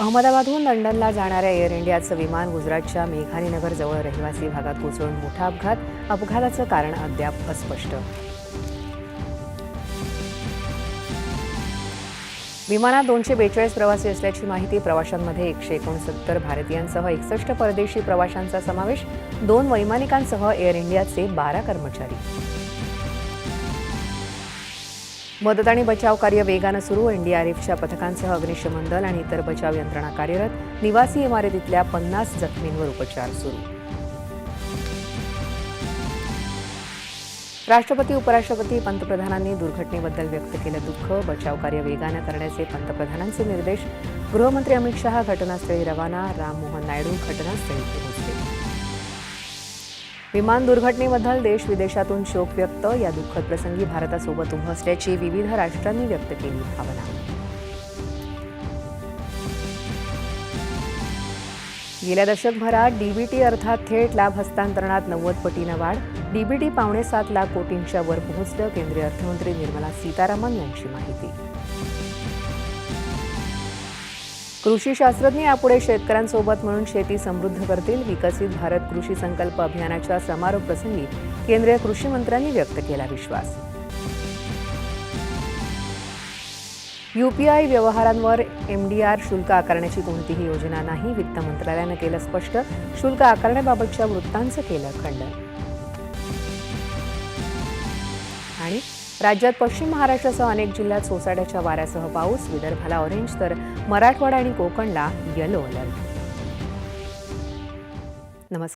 अहमदाबादहून लंडनला जाणाऱ्या एअर इंडियाचं विमान गुजरातच्या मेघानीनगर जवळ रहिवासी भागात कोसळून मोठा अपघात. अपघाताचं कारण अद्याप अस्पष्ट. विमानात दोनशे बेचाळीस प्रवासी असल्याची माहिती प्रवाशांमध्ये एकशे एकोणसत्तर भारतीयांसह एकसष्ट परदेशी प्रवाशांचा समावेश दोन वैमानिकांसह एअर इंडियाचे बारा कर्मचारी. मदत आणि बचाव कार्य वेगानं सुरू एनडीआरएफच्या पथकांसह अग्निशमन दल आणि इतर बचाव यंत्रणा कार्यरत निवासी इमारतीतल्या पन्नास जखमींवर उपचार सुरू. राष्ट्रपती उपराष्ट्रपती पंतप्रधानांनी दुर्घटनेबद्दल व्यक्त केलं दुःख बचाव कार्य वेगानं करण्याचे पंतप्रधानांचे निर्देश. गृहमंत्री अमित शहा घटनास्थळी रवाना राममोहन नायडू घटनास्थळी पोहोचले विमान दुर्घटनेबद्दल देश विदेशातून शोक व्यक्त. या दुःखद प्रसंगी भारतासोबत उभं असल्याची विविध राष्ट्रांनी व्यक्त केली भावना. गेल्या दशकभरात डीबीटी अर्थात थेट लाभ हस्तांतरणात नव्वद पटीनं वाढ डीबीटी पावणे सात लाख कोटींच्या वर पोहोचलं केंद्रीय अर्थमंत्री निर्मला सीतारामन यांची माहिती. कृषी शास्त्रज्ञ यापुढे शेतकऱ्यांसोबत म्हणून शेती समृद्ध करतील विकसित भारत कृषी संकल्प अभियानाच्या समारोप प्रसंगी केंद्रीय कृषी मंत्र्यांनी व्यक्त केला विश्वास. यूपीआय व्यवहारांवर एमडीआर शुल्क आकारण्याची कोणतीही योजना नाही वित्त मंत्रालयानं केलं स्पष्ट शुल्क आकारण्याबाबतच्या वृत्तांचं केलं खंडन. आणि राज्यात पश्चिम महाराष्ट्रासह अनेक जिल्ह्यात सोसाट्याच्या वाऱ्यासह पाऊस विदर्भाला ऑरेंज तर मराठवाडा आणि कोकणला येलो अलर्ट